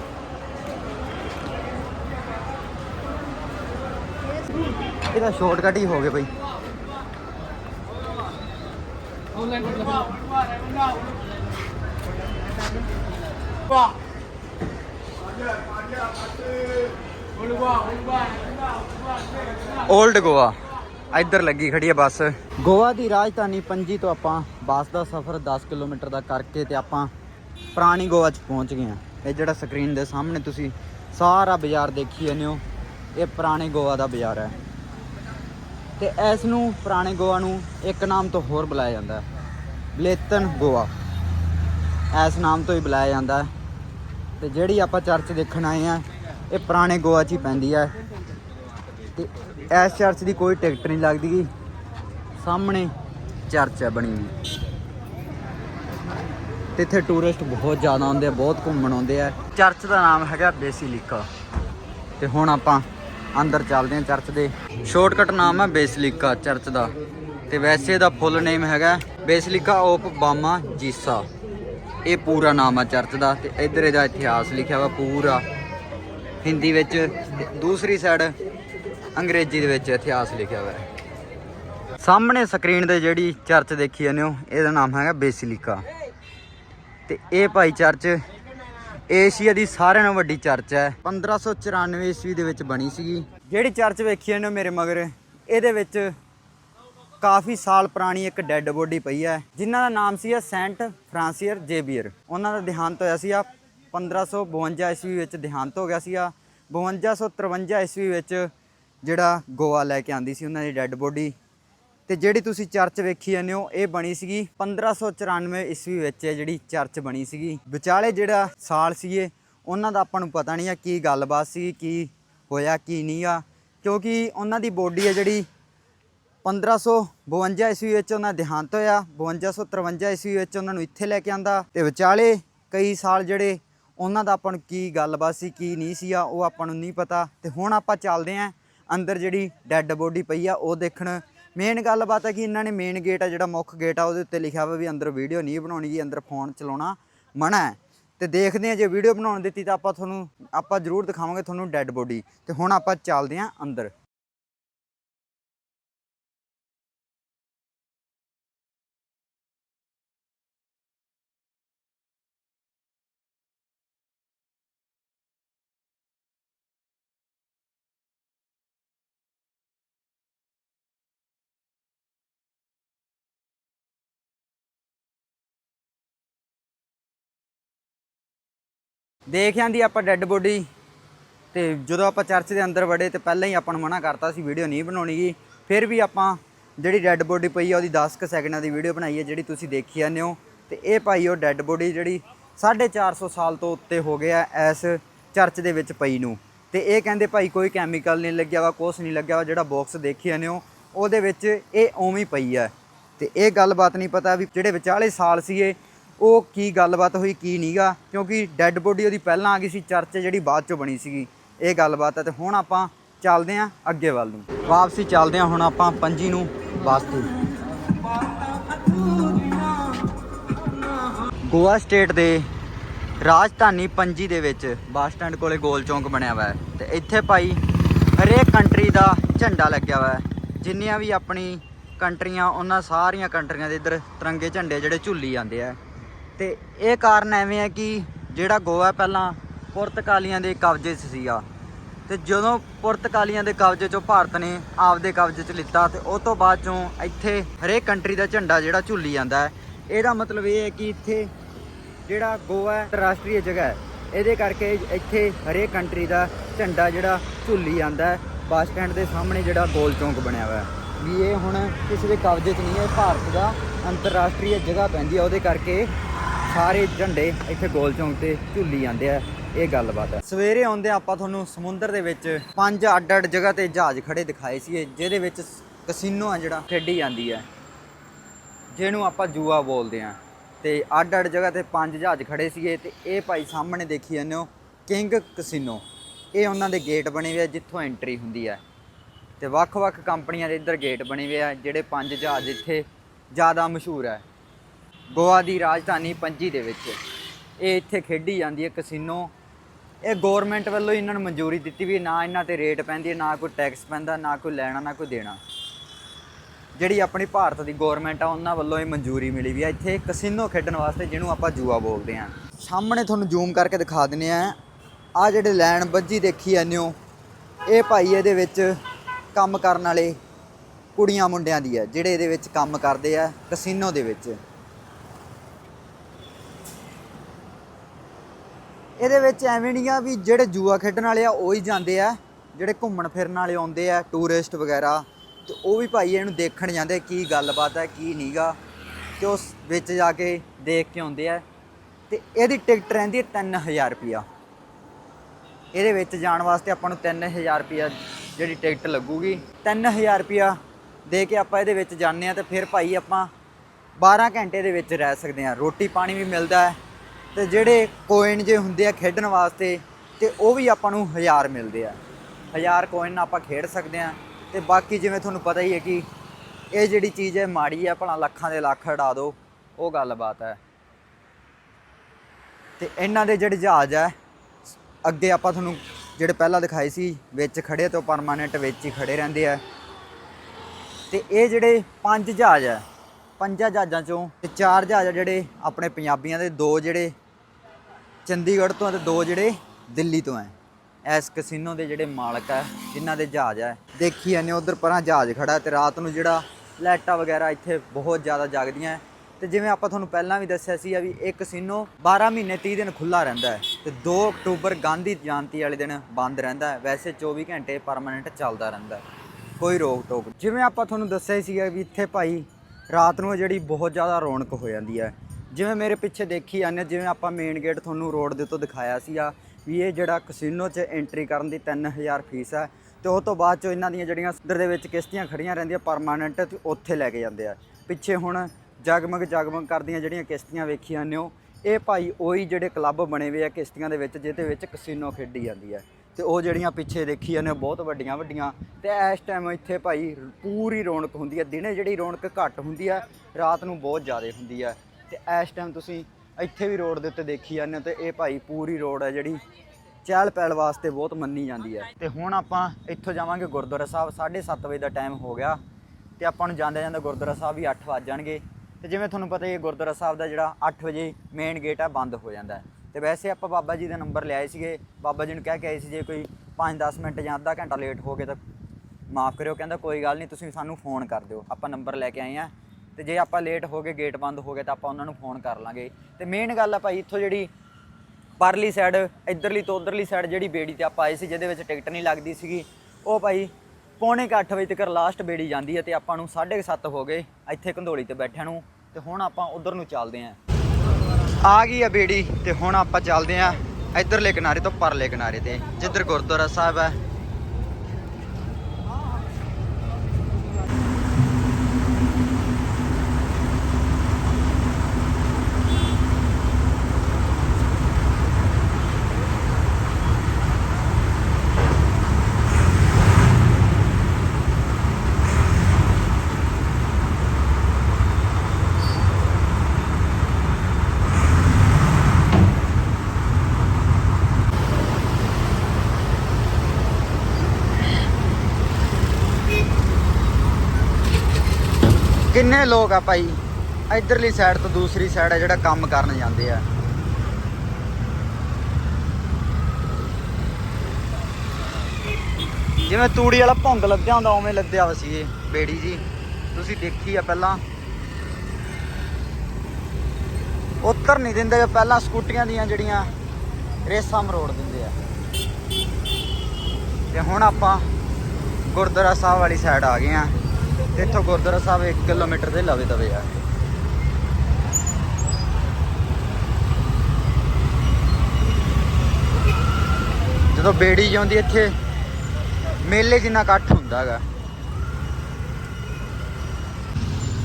ਇਹਦਾ ਸ਼ਾਰਟਕਟ ਹੀ ਹੋ ਗਿਆ ਬਈ। 올ਡ ਗੋਆ ਇੱਧਰ ਲੱਗੀ ਖੜੀ ਹੈ ਬੱਸ। ਗੋਆ ਦੀ ਰਾਜਧਾਨੀ ਪੰਜੀ ਤੋਂ ਆਪਾਂ ਬੱਸ ਦਾ ਸਫ਼ਰ 10 ਕਿਲੋਮੀਟਰ ਦਾ ਕਰਕੇ ਤੇ ਆਪਾਂ ਪੁਰਾਣੀ ਗੋਆ ਚ ਪਹੁੰਚ ਗਏ ਆ। ਇਹ ਜਿਹੜਾ ਸਕਰੀਨ ਦੇ ਸਾਹਮਣੇ ਤੁਸੀਂ ਸਾਰਾ ਬਾਜ਼ਾਰ ਦੇਖੀ ਜਾਂਦੇ ਹੋ ਇਹ ਪੁਰਾਣੇ ਗੋਆ ਦਾ ਬਾਜ਼ਾਰ ਹੈ। ਤੇ ਇਸ ਨੂੰ ਪੁਰਾਣੇ ਗੋਆ ਨੂੰ ਇੱਕ ਨਾਮ ਤੋਂ ਹੋਰ ਬੁਲਾਇਆ ਜਾਂਦਾ ਹੈ। ਬਲੇਤਨ ਗੋਆ। ਇਸ ਨਾਮ ਤੋਂ ਹੀ ਬੁਲਾਇਆ ਜਾਂਦਾ ਹੈ। ਤੇ ਜਿਹੜੀ ਆਪਾਂ ਚਰਚ ਦੇਖਣ ਆਏ ਆ ਇਹ ਪੁਰਾਣੇ ਗੋਆ 'ਚ ਹੀ ਪੈਂਦੀ ਹੈ। ਤੇ ਇਸ ਚਰਚ ਦੀ ਕੋਈ ਟਿਕਟ ਨਹੀਂ ਲੱਗਦੀ ਸਾਹਮਣੇ ਚਰਚ ਹੈ ਬਣੀ ਹੋਈ। ਤੇ ਇੱਥੇ ਟੂਰਿਸਟ ਬਹੁਤ ਜ਼ਿਆਦਾ ਆਉਂਦੇ ਆ, ਬਹੁਤ ਘੁੰਮਣ ਆਉਂਦੇ ਆ। ਚਰਚ ਦਾ ਨਾਮ ਹੈਗਾ ਬੇਸਿਲਿਕਾ। ਤੇ ਹੁਣ ਆਪਾਂ ਅੰਦਰ ਚੱਲਦੇ ਹਾਂ ਚਰਚ ਦੇ। ਸ਼ਾਰਟਕਟ ਨਾਮ ਹੈ ਬੇਸਲੀਕਾ ਚਰਚ ਦਾ। ਤੇ ਵੈਸੇ ਦਾ ਫੁੱਲ ਨੇਮ ਹੈਗਾ ਬੇਸਿਲਿਕਾ ਓਪ ਬਾਮਾ ਜੀਸਾ। ਇਹ ਪੂਰਾ ਨਾਮ ਹੈ ਚਰਚ ਦਾ ਤੇ ਇੱਧਰ ਇਹਦਾ ਇਤਿਹਾਸ ਲਿਖਿਆ ਵਾ ਪੂਰਾ। ਹਿੰਦੀ ਵਿੱਚ ਤੇ ਦੂਸਰੀ ਸਾਈਡ ਅੰਗਰੇਜ਼ੀ ਦੇ ਵਿੱਚ ਇਤਿਹਾਸ ਲਿਖਿਆ ਹੋਇਆ ਹੈ ਸਾਹਮਣੇ ਸਕਰੀਨ ਤੇ ਜਿਹੜੀ ਚਰਚ ਦੇਖੀ ਜਾਂਦੇ ਹੋ, ਇਹਦਾ ਨਾਮ ਹੈਗਾ ਬੇਸਿਲਿਕਾ। ਤੇ ਇਹ ਭਾਈ ਚਰਚ ਏਸ਼ੀਆ ਦੀ ਸਾਰਿਆਂ ਨਾਲੋਂ ਵੱਡੀ ਚਰਚ ਹੈ। 1594 ਈਸਵੀ ਦੇ ਵਿੱਚ ਬਣੀ ਸੀਗੀ। ਜਿਹੜੀ ਚਰਚ ਵੇਖੀ ਜਾਂਦੇ ਮੇਰੇ ਮਗਰ, ਇਹਦੇ ਵਿੱਚ ਕਾਫੀ ਸਾਲ ਪੁਰਾਣੀ ਇੱਕ ਡੈੱਡ ਬੋਡੀ ਪਈ ਹੈ, ਜਿਨ੍ਹਾਂ ਦਾ ਨਾਮ ਸੀ ਸੈਂਟ ਫਰਾਂਸੀਅਰ ਜੇਬੀਅਰ ਉਹਨਾਂ ਦਾ ਦੇਹਾਂਤ ਹੋਇਆ ਸੀ 1552 ਈਸਵੀ ਵਿੱਚ ਦੇਹਾਂਤ ਹੋ ਗਿਆ ਸੀ 5253 ਈਸਵੀ ਵਿੱਚ ਜਿਹੜਾ ਗੋਆ ਲੈ ਕੇ ਆਂਦੀ ਸੀ ਉਹਨਾਂ ਦੀ ਡੈੱਡ ਬੋਡੀ। ਤੇ ਜਿਹੜੀ ਤੁਸੀਂ ਚਰਚ ਵੇਖੀ ਜਾਂਦੇ ਹੋ, ਇਹ ਬਣੀ ਸੀਗੀ 1594 ਈਸਵੀ ਵਿੱਚ ਇਹ ਜਿਹੜੀ ਚਰਚ ਬਣੀ ਸੀਗੀ। ਵਿਚਾਲੇ ਜਿਹੜਾ ਸਾਲ ਸੀਗੇ, ਉਹਨਾਂ ਦਾ ਆਪਾਂ ਨੂੰ ਪਤਾ ਨਹੀਂ ਆ ਕੀ ਗੱਲਬਾਤ ਸੀ ਕੀ ਹੋਇਆ, ਕੀ ਨਹੀਂ ਆ। ਕਿਉਂਕਿ ਉਹਨਾਂ ਦੀ ਬੋਡੀ ਹੈ ਜਿਹੜੀ 1552 ਈਸਵੀ ਵਿੱਚ ਉਹਨਾਂ ਦਾ ਦੇਹਾਂਤ ਹੋਇਆ 5253 ਈਸਵੀ ਵਿੱਚ ਉਹਨਾਂ ਨੂੰ ਇੱਥੇ ਲੈ ਕੇ ਆਂਦਾ। ਤੇ ਵਿਚਾਲੇ ਕਈ ਸਾਲ ਜਿਹੜੇ ਉਹਨਾਂ ਦਾ ਆਪਾਂ ਨੂੰ ਕੀ ਗੱਲਬਾਤ ਸੀ, ਕੀ ਨਹੀਂ ਸੀ ਆ, ਉਹ ਆਪਾਂ ਨੂੰ ਨਹੀਂ ਪਤਾ। ਤੇ ਹੁਣ ਆਪਾਂ ਚੱਲਦੇ ਆਂ, ਅੰਦਰ ਜਿਹੜੀ ਡੈੱਡ ਬੋਡੀ ਪਈ ਆ, ਉਹ ਦੇਖਣ ਮੇਨ ਗੱਲਬਾਤ ਹੈ ਕਿ ਇਹਨਾਂ ਨੇ ਮੇਨ ਗੇਟ ਆ, ਜਿਹੜਾ ਮੁੱਖ ਗੇਟ ਆ, ਉਹਦੇ ਉੱਤੇ ਲਿਖਿਆ ਹੋਇਆ ਵੀ ਅੰਦਰ ਵੀਡੀਓ ਨਹੀਂ ਬਣਾਉਣੀ ਜੀ, ਅੰਦਰ ਫੋਨ ਚਲਾਉਣਾ ਮਨਾ ਹੈ। ਤੇ ਦੇਖਦੇ ਆ ਜੇ ਵੀਡੀਓ ਬਣਾਉਣ ਦਿੱਤੀ ਤਾਂ ਆਪਾਂ ਤੁਹਾਨੂੰ, ਆਪਾਂ ਜ਼ਰੂਰ ਦਿਖਾਵਾਂਗੇ ਤੁਹਾਨੂੰ ਡੈੱਡ ਬੋਡੀ ਤੇ ਹੁਣ ਆਪਾਂ ਚੱਲਦੇ ਆਂ ਅੰਦਰ। ਦੇਖ ਆਂਦੀ ਆਪਾਂ ਡੈੱਡ ਬੋਡੀ ਤੇ ਜਦੋਂ ਆਪਾਂ ਚਰਚ ਦੇ ਅੰਦਰ ਵੜੇ ਤੇ ਪਹਿਲਾਂ ਹੀ ਆਪਾਂ ਨੂੰ ਮਨਾ ਕਰਤਾ ਸੀ ਵੀਡੀਓ ਨਹੀਂ ਬਣਾਉਣੀ ਗਈ ਫਿਰ ਵੀ ਆਪਾਂ ਜਿਹੜੀ ਡੈੱਡ ਬੋਡੀ ਪਈ ਆ, ਉਹਦੀ 10 ਕੁ ਸੈਕਿੰਡਾਂ ਦੀ ਵੀਡੀਓ ਬਣਾਈ ਹੈ ਜਿਹੜੀ ਤੁਸੀਂ ਦੇਖੀ ਜਾਂਦੇ ਹੋ। ਤੇ ਇਹ ਭਾਈ ਉਹ ਡੈੱਡ ਬੋਡੀ ਜਿਹੜੀ 450 ਸਾਲ ਤੋਂ ਉੱਤੇ ਹੋ ਗਿਆ ਇਸ ਚਰਚ ਦੇ ਵਿੱਚ ਪਈ ਨੂੰ। ਤੇ ਇਹ ਕਹਿੰਦੇ ਭਾਈ ਕੋਈ ਕੈਮੀਕਲ ਨਹੀਂ ਲੱਗਿਆ ਵਾ, ਕੁਛ ਨਹੀਂ ਲੱਗਿਆ ਵਾ, ਜਿਹੜਾ ਬਾਕਸ ਦੇਖੀ ਜਾਂਦੇ ਹੋ, ਉਹਦੇ ਵਿੱਚ ਇਹ ਉਵੇਂ ਹੀ ਪਈ ਆ। ਤੇ ਇਹ ਗੱਲਬਾਤ ਨਹੀਂ ਪਤਾ ਵੀ ਜਿਹੜੇ ਵਿਚਾਲੇ ਸਾਲ ਸੀਗੇ ਉਹ ਕੀ ਗੱਲਬਾਤ ਹੋਈ, ਕੀ ਨਹੀਂਗਾ ਕਿਉਂਕਿ ਡੈੱਡ ਬੋਡੀ ਉਹਦੀ ਪਹਿਲਾਂ ਆ ਗਈ ਸੀ ਚਰਚ, ਜਿਹੜੀ ਬਾਅਦ ਚੋਂ ਬਣੀ ਸੀਗੀ। ਇਹ ਗੱਲਬਾਤ ਹੈ ਤੇ ਹੁਣ ਆਪਾਂ ਚੱਲਦੇ ਆਂ ਅੱਗੇ ਵੱਲ ਨੂੰ। ਵਾਪਸੀ ਚੱਲਦੇ ਆਂ ਹੁਣ ਆਪਾਂ ਪੰਜੀ ਨੂੰ ਵਾਸਤੇ। ਗੋਆ ਸਟੇਟ ਦੇ ਰਾਜਧਾਨੀ ਪੰਜੀ ਦੇ ਵਿੱਚ ਬੱਸ ਸਟੈਂਡ ਕੋਲੇ ਗੋਲ ਚੌਂਕ ਬਣਿਆ ਹੋਇਆ ਹੈ ਤੇ ਇੱਥੇ ਭਾਈ ਹਰੇਕ ਕੰਟਰੀ ਦਾ ਝੰਡਾ ਲੱਗਿਆ ਹੋਇਆ ਹੈ। ਜਿੰਨੀਆਂ ਵੀ ਆਪਣੀ ਕੰਟਰੀਆਂ, ਉਹਨਾਂ ਸਾਰੀਆਂ ਕੰਟਰੀਆਂ ਦੇ ਇੱਧਰ ਤਿਰੰਗੇ ਝੰਡੇ ਜਿਹੜੇ ਝੁੱਲੀ ਜਾਂਦੇ ਆ। ਤੇ ਇਹ ਕਾਰਨ ਐਵੇਂ ਹੈ ਕਿ ਜਿਹੜਾ ਗੋਆ ਪਹਿਲਾਂ ਪੁਰਤਗਾਲੀਆਂ ਦੇ ਕਬਜ਼ੇ 'ਚ ਸੀਗਾ। ਤੇ ਜਦੋਂ ਪੁਰਤਗਾਲੀਆਂ ਦੇ ਕਬਜ਼ੇ 'ਚੋਂ ਭਾਰਤ ਨੇ ਆਪਦੇ ਕਬਜ਼ੇ 'ਚ ਲਿੱਤਾ ਤੇ ਉਹ ਤੋਂ ਬਾਅਦ 'ਚੋਂ ਇੱਥੇ ਹਰੇਕ ਕੰਟਰੀ ਦਾ ਝੰਡਾ ਜਿਹੜਾ ਝੁੱਲੀ ਜਾਂਦਾ ਹੈ। ਇਹਦਾ ਮਤਲਬ ਇਹ ਹੈ ਕਿ ਇੱਥੇ ਜਿਹੜਾ ਗੋਆ ਹੈ ਅੰਤਰਰਾਸ਼ਟਰੀ ਜਗ੍ਹਾ ਹੈ, ਇਹਦੇ ਕਰਕੇ ਇੱਥੇ ਹਰੇਕ ਕੰਟਰੀ ਦਾ ਝੰਡਾ ਜਿਹੜਾ ਝੁੱਲੀ ਜਾਂਦਾ ਹੈ। ਬੱਸ ਸਟੈਂਡ ਦੇ ਸਾਹਮਣੇ ਜਿਹੜਾ ਗੋਲ ਚੌਂਕ ਬਣਿਆ ਹੋਇਆ ਹੈ। ਵੀ ਇਹ ਹੁਣ ਕਿਸੇ ਦੇ ਕਬਜ਼ੇ 'ਚ ਨਹੀਂ ਹੈ ਭਾਰਤ ਦਾ ਅੰਤਰਰਾਸ਼ਟਰੀ ਜਗ੍ਹਾ ਪੈਂਦੀ ਹੈ। ਉਹਦੇ ਕਰਕੇ ਸਾਰੇ ਝੰਡੇ ਇੱਥੇ ਗੋਲ ਚੌਂਕ ਤੇ ਝੁੱਲੀ ਜਾਂਦੇ ਆ, ਇਹ ਗੱਲਬਾਤ ਹੈ ਸਵੇਰੇ ਆਉਂਦੇ ਆਪਾਂ ਤੁਹਾਨੂੰ ਸਮੁੰਦਰ ਦੇ ਵਿੱਚ ਪੰਜ ਅੱਡ ਅੱਡ ਜਗ੍ਹਾ ਤੇ ਜਹਾਜ਼ ਖੜੇ ਦਿਖਾਏ ਸੀਗੇ, ਜਿਹਦੇ ਵਿੱਚ ਕਸੀਨੋ ਆ ਜਿਹੜਾ, ਖੇਡੀ ਜਾਂਦੀ ਹੈ ਜਿਹਨੂੰ ਆਪਾਂ ਜੂਆ ਬੋਲਦੇ ਆ। ਤੇ ਅੱਡ ਅੱਡ ਜਗ੍ਹਾ ਤੇ ਪੰਜ ਜਹਾਜ਼ ਖੜੇ ਸੀਗੇ ਤੇ ਇਹ ਭਾਈ ਸਾਹਮਣੇ ਦੇਖੀ ਜਾਂਦੇ ਹੋ, ਕਿੰਗ ਕਸੀਨੋ। ਇਹ ਉਹਨਾਂ ਦੇ ਗੇਟ ਬਣੇ ਹੋਏ ਆ, ਜਿੱਥੋਂ ਐਂਟਰੀ ਹੁੰਦੀ ਹੈ ਤੇ ਵੱਖ-ਵੱਖ ਕੰਪਨੀਆਂ ਦੇ ਇੱਧਰ ਗੇਟ ਬਣੇ ਹੋਏ ਆ, ਜਿਹੜੇ ਪੰਜ ਜਹਾਜ਼ ਇੱਥੇ ਜ਼ਿਆਦਾ ਮਸ਼ਹੂਰ ਹੈ ਗੋਆ ਦੀ ਰਾਜਧਾਨੀ ਪੰਜੀ ਦੇ ਵਿੱਚ। ਇਹ ਇੱਥੇ ਖੇਡੀ ਜਾਂਦੀ ਹੈ ਕਸੀਨੋ। ਇਹ ਗਵਰਨਮੈਂਟ ਵੱਲੋਂ ਇਹਨਾਂ ਨੂੰ ਮਨਜ਼ੂਰੀ ਦਿੱਤੀ ਵੀ ਨਾ ਇਹਨਾਂ ਤੇ ਰੇਟ ਪੈਂਦੀ ਹੈ ਨਾ ਕੋਈ ਟੈਕਸ ਪੈਂਦਾ, ਨਾ ਕੋਈ ਲੈਣਾ, ਨਾ ਕੋਈ ਦੇਣਾ। ਜਿਹੜੀ ਆਪਣੀ ਭਾਰਤ ਦੀ ਗਵਰਨਮੈਂਟ ਆ, ਉਹਨਾਂ ਵੱਲੋਂ ਇਹ ਮਨਜ਼ੂਰੀ ਮਿਲੀ ਵੀ ਆ ਇੱਥੇ ਕਸੀਨੋ ਖੇਡਣ ਵਾਸਤੇ, ਜਿਹਨੂੰ ਆਪਾਂ ਜੂਆ ਬੋਲਦੇ ਆ ਸਾਹਮਣੇ ਤੁਹਾਨੂੰ ਜ਼ੂਮ ਕਰਕੇ ਦਿਖਾ ਦਿੰਨੇ ਆ ਆ ਜਿਹੜੇ ਲੈਣ ਬੱਜੀ ਦੇਖੀ ਜਾਂਦੇ ਹੋ, ਇਹ ਭਾਈ ਇਹਦੇ ਵਿੱਚ ਕੰਮ ਕਰਨ ਵਾਲੇ ਕੁੜੀਆਂ ਮੁੰਡਿਆਂ ਦੀ ਹੈ, ਜਿਹੜੇ ਇਹਦੇ ਵਿੱਚ ਕੰਮ ਕਰਦੇ ਆ ਕਸੀਨੋ ਦੇ ਵਿੱਚ। ਇਹਦੇ ਵਿੱਚ ਐਵੇਂ ਨਹੀਂ ਆ ਵੀ ਜਿਹੜੇ ਜੂਆ ਖੇਡਣ ਵਾਲੇ ਆ, ਉਹ ਹੀ ਜਾਂਦੇ ਆ, ਜਿਹੜੇ ਘੁੰਮਣ ਫਿਰਨ ਵਾਲੇ ਆਉਂਦੇ ਆ ਟੂਰਿਸਟ ਵਗੈਰਾ, ਤੇ ਉਹ ਵੀ ਭਾਈ ਇਹਨੂੰ ਦੇਖਣ ਜਾਂਦੇ, ਕੀ ਗੱਲਬਾਤ ਹੈ ਕੀ ਨਹੀਂਗਾ ਤੇ ਉਸ ਵਿੱਚ ਜਾ ਕੇ ਦੇਖ ਕੇ ਆਉਂਦੇ ਆ, ਤੇ ਇਹਦੀ ਟਿਕਟ ਰਹਿੰਦੀ ਹੈ 3000 ਰੁਪਿਆ ਇਹਦੇ ਵਿੱਚ ਜਾਣ ਵਾਸਤੇ ਆਪਾਂ ਨੂੰ 3000 ਰੁਪਿਆ ਜਿਹੜੀ ਟਿਕਟ ਲੱਗੂਗੀ 3000 ਰੁਪਿਆ ਦੇ ਕੇ ਆਪਾਂ ਇਹਦੇ ਵਿੱਚ ਜਾਂਦੇ ਆ, ਤੇ ਫਿਰ ਭਾਈ ਆਪਾਂ 12 ਘੰਟੇ ਦੇ ਵਿੱਚ ਰਹਿ ਸਕਦੇ ਆ। ਰੋਟੀ ਪਾਣੀ ਵੀ ਮਿਲਦਾ ਹੈ ਤੇ ਜਿਹੜੇ ਕੋਇਨ ਜੇ ਹੁੰਦੇ ਆ ਖੇਡਣ ਵਾਸਤੇ, ਤੇ ਉਹ ਵੀ ਆਪਾਂ ਨੂੰ 1000 ਮਿਲਦੇ ਆ। 1000 ਕੋਇਨ ਨਾਲ ਆਪਾਂ ਖੇਡ ਸਕਦੇ ਆ। ਤੇ ਬਾਕੀ ਜਿਵੇਂ ਤੁਹਾਨੂੰ ਪਤਾ ਹੀ ਹੈ ਕਿ ਇਹ ਜਿਹੜੀ ਚੀਜ਼ ਹੈ ਮਾੜੀ ਹੈ, ਭਲਾ ਲੱਖਾਂ ਦੇ ਲੱਖ ਉਡਾ ਦਿਓ, ਉਹ ਗੱਲਬਾਤ ਹੈ। ਤੇ ਇਹਨਾਂ ਦੇ ਜਿਹੜੇ ਜਹਾਜ਼ ਹੈ, ਅੱਗੇ ਆਪਾਂ ਤੁਹਾਨੂੰ ਜਿਹੜੇ ਪਹਿਲਾਂ ਦਿਖਾਏ ਸੀ, ਵਿੱਚ ਖੜੇ ਤੋਂ ਪਰਮਾਨੈਂਟ ਵਿੱਚ ਹੀ ਖੜੇ ਰਹਿੰਦੇ ਆ। ਤੇ ਇਹ ਜਿਹੜੇ ਪੰਜ ਜਹਾਜ਼ ਹੈ, ਪੰਜਾਂ ਜਹਾਜ਼ਾਂ ਚੋਂ ਤੇ ਚਾਰ ਜਹਾਜ਼ ਆ ਜਿਹੜੇ ਆਪਣੇ ਪੰਜਾਬੀਆਂ ਦੇ, ਦੋ ਜਿਹੜੇ ਚੰਡੀਗੜ੍ਹ ਤੋਂ ਆ ਤੇ ਦੋ ਜਿਹੜੇ ਦਿੱਲੀ ਤੋਂ ਹੈ ਇਸ ਕਸੀਨੋ ਦੇ ਜਿਹੜੇ ਮਾਲਕ ਹੈ ਜਿਨ੍ਹਾਂ ਦੇ ਜਹਾਜ਼ ਹੈ ਦੇਖੀ ਜਾਂਦੇ ਉਧਰ ਪਰਾਂ ਜਹਾਜ਼ ਖੜਾ ਹੈ ਤੇ ਰਾਤ ਨੂੰ ਜਿਹੜਾ ਲਾਈਟਾਂ ਵਗੈਰਾ ਇੱਥੇ ਬਹੁਤ ਜ਼ਿਆਦਾ ਜਗਦੀਆਂ। ਹੈ ਤੇ ਜਿਵੇਂ ਆਪਾਂ ਤੁਹਾਨੂੰ ਪਹਿਲਾਂ ਵੀ ਦੱਸਿਆ ਸੀ ਆ ਵੀ ਇਹ ਕਸੀਨੋ 12 ਮਹੀਨੇ 30 ਦਿਨ ਖੁੱਲਾ ਰਹਿੰਦਾ ਹੈ ਤੇ 2 ਅਕਤੂਬਰ ਗਾਂਧੀ ਜਯੰਤੀ ਵਾਲੇ ਦਿਨ ਬੰਦ ਰਹਿੰਦਾ ਹੈ। ਵੈਸੇ 24 ਘੰਟੇ ਪਰਮਾਨੈਂਟ ਚੱਲਦਾ ਰਹਿੰਦਾ ਹੈ। ਕੋਈ ਰੋਕ ਟੋਕ ਜਿਵੇਂ ਆਪਾਂ ਤੁਹਾਨੂੰ ਦੱਸਿਆ ਸੀਗਾ ਵੀ ਇੱਥੇ ਭਾਈ ਰਾਤ ਨੂੰ ਜਿਹੜੀ ਬਹੁਤ ਜ਼ਿਆਦਾ ਰੌਣਕ ਹੋ ਜਾਂਦੀ ਹੈ। ਜਿਵੇਂ ਮੇਰੇ ਪਿੱਛੇ ਦੇਖੀ ਜਾਂਦੇ ਜਿਵੇਂ ਆਪਾਂ ਮੇਨ ਗੇਟ ਤੁਹਾਨੂੰ ਰੋਡ ਦੇ ਤੋਂ ਦਿਖਾਇਆ ਸੀਗਾ ਵੀ ਇਹ ਜਿਹੜਾ ਕਸੀਨੋ 'ਚ ਐਂਟਰੀ ਕਰਨ ਦੀ 3000 ਫੀਸ ਹੈ ਤੇ ਉਹ ਤੋਂ ਬਾਅਦ 'ਚ ਇਹਨਾਂ ਦੀਆਂ ਜਿਹੜੀਆਂ ਸਮੁੰਦਰ ਦੇ ਵਿੱਚ ਕਿਸ਼ਤੀਆਂ ਖੜੀਆਂ ਰਹਿੰਦੀਆਂ ਪਰਮਾਨੈਂਟ ਤੇ ਉੱਥੇ ਲੈ ਕੇ ਜਾਂਦੇ ਆ। ਪਿੱਛੇ ਹੁਣ ਜਗਮਗ ਜਗਮਗ ਕਰਦੀਆਂ ਜਿਹੜੀਆਂ ਕਿਸ਼ਤੀਆਂ ਵੇਖੀ ਜਾਂਦੇ ਹੋ, ਇਹ ਭਾਈ ਉਹੀ ਜਿਹੜੇ ਕਲੱਬ ਬਣੇ ਹੋਏ ਆ ਕਿਸ਼ਤੀਆਂ ਦੇ ਵਿੱਚ, ਜਿਹਦੇ ਵਿੱਚ ਕਸੀਨੋ ਖੇਡੀ ਜਾਂਦੀ ਹੈ। ਤੇ ਉਹ ਜਿਹੜੀਆਂ ਪਿੱਛੇ ਦੇਖੀ ਜਾਂਦੇ ਹੋ, ਬਹੁਤ ਵੱਡੀਆਂ ਵੱਡੀਆਂ। ਤੇ ਇਸ ਟਾਈਮ ਇੱਥੇ ਭਾਈ ਪੂਰੀ ਰੌਣਕ ਹੁੰਦੀ ਹੈ, ਦਿਨੇ ਜਿਹੜੀ ਰੌਣਕ ਘੱਟ ਹੁੰਦੀ ਹੈ, ਰਾਤ ਨੂੰ ਬਹੁਤ ਜ਼ਿਆਦਾ ਹੁੰਦੀ ਹੈ। ਤੇ ਇਸ ਟਾਈਮ ਤੁਸੀਂ ਇੱਥੇ ਵੀ ਰੋਡ ਦੇ ਉੱਤੇ ਦੇਖੀ ਜਾਂਦੇ ਹੋ ਤੇ ਇਹ ਭਾਈ ਪੂਰੀ ਰੋਡ ਹੈ ਜਿਹੜੀ ਚਹਿਲ ਪਹਿਲ ਵਾਸਤੇ ਬਹੁਤ ਮੰਨੀ ਜਾਂਦੀ ਹੈ। ਤੇ ਹੁਣ ਆਪਾਂ ਇੱਥੋਂ ਜਾਵਾਂਗੇ ਗੁਰਦੁਆਰਾ ਸਾਹਿਬ 7:30 ਵਜੇ ਦਾ ਟਾਈਮ ਹੋ ਗਿਆ ਤੇ ਆਪਾਂ ਨੂੰ ਜਾਂਦੇ ਜਾਂਦੇ ਗੁਰਦੁਆਰਾ ਸਾਹਿਬ ਵੀ 8 ਵਜ ਜਾਣਗੇ। ਤੇ ਜਿਵੇਂ ਤੁਹਾਨੂੰ ਪਤਾ ਹੀ ਹੈ, ਗੁਰਦੁਆਰਾ ਸਾਹਿਬ ਦਾ ਜਿਹੜਾ 8 ਵਜੇ ਮੇਨ ਗੇਟ ਹੈ, ਬੰਦ ਹੋ ਜਾਂਦਾ ਹੈ। ਤੇ ਵੈਸੇ ਆਪਾਂ ਬਾਬਾ ਜੀ ਦਾ ਨੰਬਰ ਲਿਆਏ ਸੀਗੇ। ਬਾਬਾ ਜੀ ਨੂੰ ਕਹਿ ਕੇ ਆਏ ਸੀ, ਜੇ ਕੋਈ 5-10 ਮਿੰਟ ਜਾਂ ਅੱਧਾ ਘੰਟਾ ਲੇਟ ਹੋ ਗਏ ਤਾਂ ਮਾਫ ਕਰਿਓ, ਕਹਿੰਦਾ ਕੋਈ ਗੱਲ ਨਹੀਂ, ਤੁਸੀਂ ਸਾਨੂੰ ਫੋਨ ਕਰ ਦਿਓ। ਆਪਾਂ ਨੰਬਰ ਲੈ ਕੇ ਆਏ ਆ ਤੇ ਜੇ ਆਪਾਂ ਲੇਟ ਹੋ ਗਏ ਗੇਟ ਬੰਦ ਹੋ ਗਏ, ਤਾਂ ਆਪਾਂ ਉਹਨਾਂ ਨੂੰ ਫੋਨ ਕਰ ਲਾਂਗੇ। ਤੇ ਮੇਨ ਗੱਲ ਆ ਭਾਈ ਇੱਥੋਂ ਜਿਹੜੀ ਪਰਲੀ ਸਾਈਡ ਇਧਰਲੀ ਤੋਂ ਉਧਰਲੀ ਸਾਈਡ ਜਿਹੜੀ ਬੇੜੀ ਤੇ ਆਪਾਂ ਆਏ ਸੀ, ਜਿਹਦੇ ਵਿੱਚ ਟਿਕਟ ਨਹੀਂ ਲੱਗਦੀ ਸੀਗੀ, ਉਹ ਭਾਈ ਪੌਣੇ ਕੁ ਅੱਠ ਵਜੇ ਤੱਕ ਲਾਸਟ ਬੇੜੀ ਜਾਂਦੀ ਹੈ ਤੇ ਆਪਾਂ ਨੂੰ 7:30 ਹੋ ਗਏ ਇੱਥੇ ਕੰਧੋਲੀ ਤੇ ਬੈਠਿਆਂ ਨੂੰ। ਤੇ ਹੁਣ ਆਪਾਂ ਉਧਰ ਨੂੰ ਚੱਲਦੇ ਆਂ ਆ ਗਈ ਆ ਬੇੜੀ ਤੇ ਹੁਣ ਆਪਾਂ ਚੱਲਦੇ ਆਂ ਇਧਰਲੇ ਕਿਨਾਰੇ ਤੋਂ ਪਰਲੇ ਕਿਨਾਰੇ ਤੇ, ਜਿੱਧਰ ਗੁਰਦੁਆਰਾ ਸਾਹਿਬ ਹੈ। ਕਿੰਨੇ ਲੋਕ ਆ ਭਾਈ? ਇਧਰਲੀ ਸਾਈਡ ਤੋਂ ਦੂਸਰੀ ਸਾਈਡ ਆ ਜਿਹੜਾ ਕੰਮ ਕਰਨ ਜਾਂਦੇ ਆ। ਜਿਵੇਂ ਤੂੜੀ ਵਾਲਾ ਭੁੰਗ ਲੱਦਿਆ ਹੁੰਦਾ, ਉਵੇਂ ਲੱਦਿਆ ਵਾ ਸੀ ਇਹ ਬੇੜੀ ਜੀ। ਤੁਸੀਂ ਦੇਖੀ ਆ ਪਹਿਲਾਂ। ਉੱਤਰ ਨਹੀਂ ਦਿੰਦੇ, ਪਹਿਲਾਂ ਸਕੂਟੀਆਂ ਦੀਆਂ ਜਿਹੜੀਆਂ ਰੇਸਾਂ ਮਰੋੜ ਦਿੰਦੇ ਆ। ਤੇ ਹੁਣ ਆਪਾਂ ਗੁਰਦੁਆਰਾ ਸਾਹਿਬ ਵਾਲੀ ਸਾਈਡ ਆ ਗਏ ਆ। ਇੱਥੋਂ ਗੁਰਦੁਆਰਾ ਸਾਹਿਬ 1 ਕਿਲੋਮੀਟਰ ਦੇ ਲਵੇ ਦਵੇ ਆ। ਜਦੋਂ ਬੇੜੀ ਜਾਂਦੀ ਇੱਥੇ, ਮੇਲੇ ਜਿੰਨਾ ਇਕੱਠ ਹੁੰਦਾ ਹੈਗਾ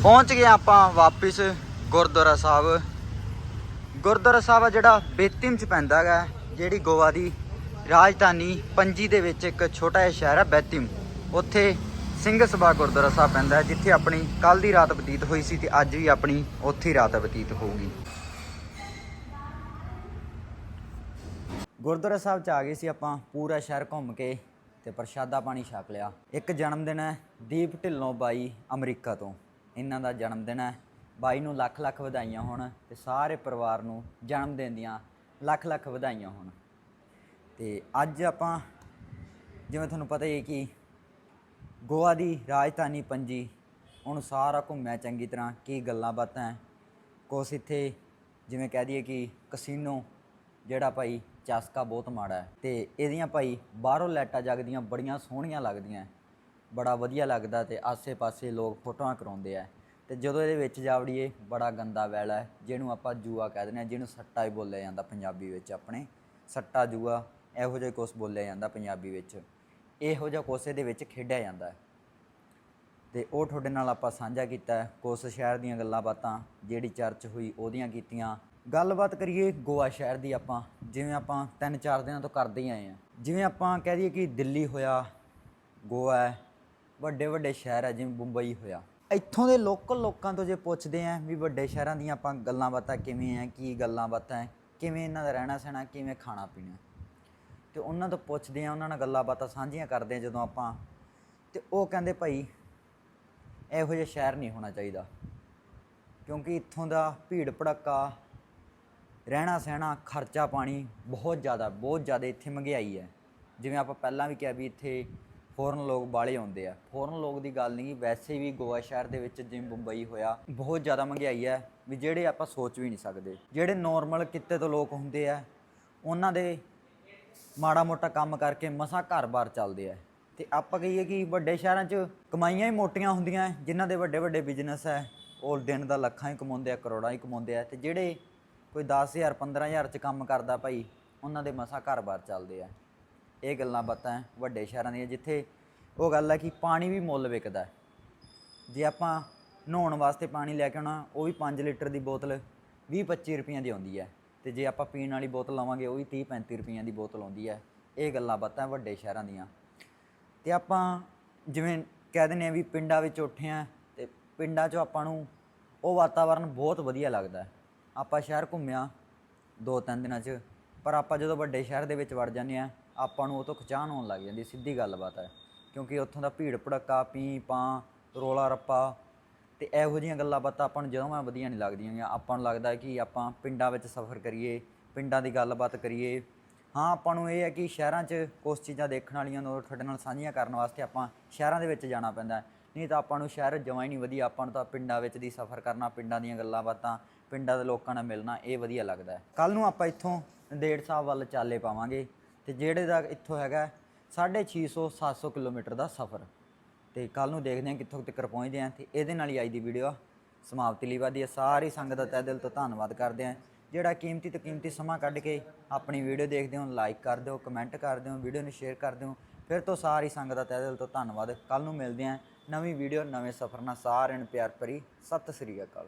ਪਹੁੰਚ ਗਏ ਆਪਾਂ ਵਾਪਿਸ ਗੁਰਦੁਆਰਾ ਸਾਹਿਬ। ਗੁਰਦੁਆਰਾ ਸਾਹਿਬ ਜਿਹੜਾ ਬੇਤਿਮ ਚ ਪੈਂਦਾ ਹੈਗਾ ਜਿਹੜੀ ਗੋਆ ਦੀ ਰਾਜਧਾਨੀ ਪੰਜੀ ਦੇ ਵਿੱਚ ਇੱਕ ਛੋਟਾ ਜਿਹਾ ਸ਼ਹਿਰ ਹੈ ਬੇਤਿਮ। ਉੱਥੇ ਸਿੰਘ ਸਭਾ ਗੁਰਦੁਆਰਾ ਸਾਹਿਬ ਪੈਂਦਾ ਹੈ, ਜਿੱਥੇ ਆਪਣੀ ਕੱਲ ਦੀ ਰਾਤ ਬਤੀਤ ਹੋਈ ਸੀ ਤੇ ਅੱਜ ਵੀ ਆਪਣੀ ਉੱਥੇ ਹੀ ਰਾਤ ਬਤੀਤ ਹੋਊਗੀ। ਗੁਰਦੁਆਰਾ ਸਾਹਿਬ ਚ ਆ ਗਏ ਸੀ ਆਪਾਂ, ਪੂਰਾ ਸ਼ਹਿਰ ਘੁੰਮ ਕੇ ਤੇ ਪ੍ਰਸ਼ਾਦਾ ਪਾਣੀ ਛਕ ਲਿਆ। ਇੱਕ ਜਨਮ ਦਿਨ ਹੈ, ਦੀਪ ਢਿੱਲੋਂ ਬਾਈ ਅਮਰੀਕਾ ਤੋਂ। ਇਹਨਾਂ ਦਾ ਜਨਮ ਦਿਨ ਹੈ, ਬਾਈ ਨੂੰ ਲੱਖ ਲੱਖ ਵਧਾਈਆਂ ਹੋਣ ਤੇ ਸਾਰੇ ਪਰਿਵਾਰ ਨੂੰ ਜਨਮ ਦਿਨ ਦੀਆਂ ਲੱਖ ਲੱਖ ਵਧਾਈਆਂ ਹੋਣ। ਤੇ ਅੱਜ ਆਪਾਂ, ਜਿਵੇਂ ਤੁਹਾਨੂੰ ਪਤਾ ਹੀ ਹੈ ਕਿ ਗੋਆ ਦੀ ਰਾਜਧਾਨੀ ਪੰਜੀ। ਹੁਣ ਸਾਰਾ ਘੁੰਮਿਆ ਚੰਗੀ ਤਰ੍ਹਾਂ ਕੀ ਗੱਲਾਂ ਬਾਤਾਂ ਹੈ ਕੁਛ ਇੱਥੇ ਜਿਵੇਂ ਕਹਿ ਦਈਏ ਕਿ ਕਸੀਨੋ, ਜਿਹੜਾ ਭਾਈ ਚਾਸਕਾ ਬਹੁਤ ਮਾੜਾ ਹੈ ਤੇ ਇਹਦੀਆਂ ਭਾਈ ਬਾਹਰੋਂ ਲਾਈਟਾਂ ਜਗਦੀਆਂ, ਬੜੀਆਂ ਸੋਹਣੀਆਂ ਲੱਗਦੀਆਂ ਬੜਾ ਵਧੀਆ ਲੱਗਦਾ ਤੇ ਆਸੇ-ਪਾਸੇ ਲੋਕ ਫੋਟੋਆਂ ਕਰਾਉਂਦੇ ਆ ਤੇ ਜਦੋਂ ਇਹਦੇ ਵਿੱਚ ਜਾਵੜੀਏ ਬੜਾ ਗੰਦਾ ਵੈਲਾ ਹੈ ਜਿਹਨੂੰ ਆਪਾਂ ਜੂਆ ਕਹਿ ਦਿੰਦੇ ਆ, ਜਿਹਨੂੰ ਸੱਟਾ ਹੀ ਬੋਲਿਆ ਜਾਂਦਾ ਪੰਜਾਬੀ ਵਿੱਚ ਆਪਣੇ। ਸੱਟਾ ਜੂਆ ਇਹੋ ਜਿਹਾ ਕੁਛ ਬੋਲਿਆ ਜਾਂਦਾ ਪੰਜਾਬੀ ਵਿੱਚ। ਇਹੋ ਜਿਹਾ ਕੋਸੇ ਦੇ ਵਿੱਚ ਖੇਡਿਆ ਜਾਂਦਾ ਹੈ। ਤੇ ਉਹ ਤੁਹਾਡੇ ਨਾਲ ਆਪਾਂ ਸਾਂਝਾ ਕੀਤਾ ਹੈ ਕੁਛ ਸ਼ਹਿਰ ਦੀਆਂ ਗੱਲਾਂ ਬਾਤਾਂ, ਜਿਹੜੀ ਚਰਚ ਹੋਈ ਉਹਦੀਆਂ ਕੀਤੀਆਂ। ਗੱਲਬਾਤ ਕਰੀਏ ਗੋਆ ਸ਼ਹਿਰ ਦੀ ਆਪਾਂ, ਜਿਵੇਂ ਆਪਾਂ ਤਿੰਨ ਚਾਰ ਦਿਨਾਂ ਤੋਂ ਕਰਦੇ ਹੀ ਆਏ ਆ ਜਿਵੇਂ ਆਪਾਂ ਕਹਿ ਦਈਏ ਕਿ ਦਿੱਲੀ ਹੋਇਆ, ਗੋਆ ਹੈ, ਵੱਡੇ ਵੱਡੇ ਸ਼ਹਿਰ ਹੈ, ਜਿਵੇਂ ਮੁੰਬਈ ਹੋਇਆ। ਇੱਥੋਂ ਦੇ ਲੋਕਲ ਲੋਕਾਂ ਤੋਂ ਜੇ ਪੁੱਛਦੇ ਆ ਵੀ ਵੱਡੇ ਸ਼ਹਿਰਾਂ ਦੀਆਂ ਆਪਾਂ ਗੱਲਾਂ ਬਾਤਾਂ ਕਿਵੇਂ ਆ ਕੀ ਗੱਲਾਂ ਬਾਤਾਂ ਕਿਵੇਂ ਇਹਨਾਂ ਦਾ ਰਹਿਣਾ ਸਹਿਣਾ, ਕਿਵੇਂ ਖਾਣਾ ਪੀਣਾ। ਤੇ ਉਹਨਾਂ ਤੋਂ ਪੁੱਛਦੇ ਆ, ਉਹਨਾਂ ਨਾਲ ਗੱਲਾਂ ਬਾਤਾਂ ਸਾਂਝੀਆਂ ਕਰਦੇ ਆ ਜਦੋਂ ਆਪਾਂ। ਤੇ ਉਹ ਕਹਿੰਦੇ, ਭਾਈ, ਇਹੋ ਜਿਹਾ ਸ਼ਹਿਰ ਨਹੀਂ ਹੋਣਾ ਚਾਹੀਦਾ। ਕਿਉਂਕਿ ਇੱਥੋਂ ਦਾ ਭੀੜ ਭੜੱਕਾ ਰਹਿਣਾ ਸਹਿਣਾ ਖਰਚਾ ਪਾਣੀ ਬਹੁਤ ਜ਼ਿਆਦਾ ਬਹੁਤ ਜ਼ਿਆਦਾ ਇੱਥੇ ਮਹਿੰਗਾਈ ਹੈ। ਜਿਵੇਂ ਆਪਾਂ ਪਹਿਲਾਂ ਵੀ ਕਿਹਾ ਵੀ ਇੱਥੇ ਫੋਰਨ ਲੋਕ ਬਾਲੇ ਆਉਂਦੇ ਆ। ਫੋਰਨ ਲੋਕ ਦੀ ਗੱਲ ਨਹੀਂ, ਵੈਸੇ ਵੀ ਗੋਆ ਸ਼ਹਿਰ ਦੇ ਵਿੱਚ ਜਿਵੇਂ ਮੁੰਬਈ ਹੋਇਆ, ਬਹੁਤ ਜ਼ਿਆਦਾ ਮਹਿੰਗਾਈ ਹੈ, ਵੀ ਜਿਹੜੇ ਆਪਾਂ ਸੋਚ ਵੀ ਨਹੀਂ ਸਕਦੇ। ਜਿਹੜੇ ਨਾਰਮਲ ਕਿੱਤੇ ਤੋਂ ਲੋਕ ਹੁੰਦੇ ਆ, ਉਹਨਾਂ ਦੇ ਮਾੜਾ ਮੋਟਾ ਕੰਮ ਕਰਕੇ ਮਸਾਂ ਘਰ-ਬਾਰ ਚੱਲਦੇ ਆ। ਤੇ ਆਪਾਂ ਕਹੀਏ ਕਿ ਵੱਡੇ ਸ਼ਹਿਰਾਂ 'ਚ ਕਮਾਈਆਂ ਹੀ ਮੋਟੀਆਂ ਹੁੰਦੀਆਂ ਹੈ, ਜਿਨ੍ਹਾਂ ਦੇ ਵੱਡੇ ਵੱਡੇ ਬਿਜ਼ਨਸ ਹੈ ਉਹ ਦਿਨ ਦਾ ਲੱਖਾਂ ਹੀ ਕਮਾਉਂਦੇ ਆ ਕਰੋੜਾਂ ਹੀ ਕਮਾਉਂਦੇ ਆ। ਤੇ ਜਿਹੜੇ ਕੋਈ 10000 15000 'ਚ ਕੰਮ ਕਰਦਾ ਭਾਈ ਉਹਨਾਂ ਦੇ ਮਸਾਂ ਘਰ-ਬਾਰ ਚੱਲਦੇ ਆ। ਇਹ ਗੱਲਾਂ ਬਾਤਾਂ ਵੱਡੇ ਸ਼ਹਿਰਾਂ ਦੀਆਂ ਜਿੱਥੇ ਉਹ ਗੱਲ ਹੈ ਕਿ ਪਾਣੀ ਵੀ ਮੁੱਲ ਵਿਕਦਾ ਜੇ ਆਪਾਂ ਨਹਾਉਣ ਵਾਸਤੇ ਪਾਣੀ ਲੈ ਕੇ ਆਉਣਾ ਉਹ ਵੀ 5 ਲੀਟਰ ਦੀ ਬੋਤਲ 20 25 ਰੁਪਈਆਂ ਦੀ ਆਉਂਦੀ ਹੈ ਤੇ ਜੇ ਆਪਾਂ ਪੀਣ ਵਾਲੀ ਬੋਤਲ ਲਵਾਂਗੇ, ਉਹ ਵੀ 30 35 ਰੁਪਈਆਂ ਦੀ ਬੋਤਲ ਆਉਂਦੀ ਹੈ। ਇਹ ਗੱਲਾਂ ਬਾਤਾਂ ਵੱਡੇ ਸ਼ਹਿਰਾਂ ਦੀਆਂ। ਤੇ ਆਪਾਂ ਜਿਵੇਂ ਕਹਿ ਦਿੰਦੇ ਆ ਵੀ ਪਿੰਡਾਂ ਵਿੱਚ ਉੱਠੇ ਆ ਤੇ ਪਿੰਡਾਂ 'ਚੋਂ ਆਪਾਂ ਨੂੰ ਉਹ ਵਾਤਾਵਰਨ ਬਹੁਤ ਵਧੀਆ ਲੱਗਦਾ ਆਪਾਂ ਸ਼ਹਿਰ ਘੁੰਮਿਆ ਦੋ ਤਿੰਨ ਦਿਨਾਂ 'ਚ, ਪਰ ਆਪਾਂ ਜਦੋਂ ਵੱਡੇ ਸ਼ਹਿਰ ਦੇ ਵਿੱਚ ਵੜ ਜਾਂਦੇ ਆ ਆਪਾਂ ਨੂੰ ਉਹ ਤੋਂ ਖਿਚਾਣ ਹੋਣ ਲੱਗ ਜਾਂਦੀ ਸਿੱਧੀ ਗੱਲਬਾਤ ਹੈ। ਕਿਉਂਕਿ ਉੱਥੋਂ ਦਾ ਭੀੜ ਭੜੱਕਾ ਪੀ ਪਾਂ ਰੋਲਾ ਰੱਪਾ ਤੇ ਇਹੋ ਜਿਹੀਆਂ ਗੱਲਾਂ ਬਾਤਾਂ ਆਪਾਂ ਨੂੰ ਜਦੋਂ ਮੈਂ ਵਧੀਆ ਨਹੀਂ ਲੱਗਦੀਆਂ ਆਪਾਂ ਨੂੰ ਲੱਗਦਾ ਕਿ ਆਪਾਂ ਪਿੰਡਾਂ ਵਿੱਚ ਸਫ਼ਰ ਕਰੀਏ, ਪਿੰਡਾਂ ਦੀ ਗੱਲਬਾਤ ਕਰੀਏ, ਹਾਂ ਆਪਾਂ ਨੂੰ ਇਹ ਹੈ ਕਿ ਸ਼ਹਿਰਾਂ 'ਚ ਕੁਝ ਚੀਜ਼ਾਂ ਦੇਖਣ ਵਾਲੀਆਂ ਨੂੰ ਤੁਹਾਡੇ ਨਾਲ ਸਾਂਝੀਆਂ ਕਰਨ ਵਾਸਤੇ ਆਪਾਂ ਸ਼ਹਿਰਾਂ ਦੇ ਵਿੱਚ ਜਾਣਾ ਪੈਂਦਾ ਨਹੀਂ ਤਾਂ ਆਪਾਂ ਨੂੰ ਸ਼ਹਿਰ ਜਮਾਂ ਹੀ ਨਹੀਂ ਵਧੀਆ, ਆਪਾਂ ਨੂੰ ਤਾਂ ਪਿੰਡਾਂ ਵਿੱਚ ਦੀ ਸਫ਼ਰ ਕਰਨਾ, ਪਿੰਡਾਂ ਦੀਆਂ ਗੱਲਾਂ ਬਾਤਾਂ, ਪਿੰਡਾਂ ਦੇ ਲੋਕਾਂ ਨਾਲ ਮਿਲਣਾ, ਇਹ ਵਧੀਆ ਲੱਗਦਾ ਹੈ। ਕੱਲ ਨੂੰ ਆਪਾਂ ਇੱਥੋਂ ਨੰਦੇੜ ਸਾਹਿਬ ਵੱਲ ਚਾਲੇ ਪਾਵਾਂਗੇ ਤੇ ਜਿਹੜੇ ਦਾ ਇੱਥੋਂ ਹੈਗਾ 650 700 ਕਿਲੋਮੀਟਰ ਦਾ ਸਫ਼ਰ। ਤੇ ਕੱਲ ਨੂੰ ਦੇਖਦੇ ਹਾਂ ਕਿੱਥੋਂ ਤੱਕ ਪਹੁੰਚਦੇ ਹਾਂ ਤੇ ਇਹਦੇ ਨਾਲ ਹੀ ਅੱਜ ਦੀ ਵੀਡੀਓ ਸਮਾਪਤੀ ਲਈ ਵਧੀ ਹੈ ਸਾਰੀ ਸੰਗਤ ਦਾ ਤਹਿ ਦਿਲ ਤੋਂ ਧੰਨਵਾਦ ਕਰਦੇ ਹਾਂ। ਜਿਹੜਾ ਕੀਮਤੀ ਤੋਂ ਕੀਮਤੀ ਸਮਾਂ ਕੱਢ ਕੇ ਆਪਣੀ ਵੀਡੀਓ ਦੇਖਦੇ ਹੋ ਲਾਈਕ ਕਰ ਦਿਓ ਕਮੈਂਟ ਕਰ ਦਿਓ ਵੀਡੀਓ ਨੂੰ ਸ਼ੇਅਰ ਕਰ ਦਿਓ, ਫਿਰ ਤੋਂ ਸਾਰੀ ਸੰਗਤ ਦਾ ਤਹਿ ਦਿਲ ਤੋਂ ਧੰਨਵਾਦ। ਕੱਲ ਨੂੰ ਮਿਲਦੇ ਹਾਂ ਨਵੀਂ ਵੀਡੀਓ ਨਵੇਂ ਸਫ਼ਰ ਨਾਲ ਸਾਰਿਆਂ ਨੂੰ ਪਿਆਰ ਭਰੀ। ਸਤਿ ਸ੍ਰੀ ਅਕਾਲ।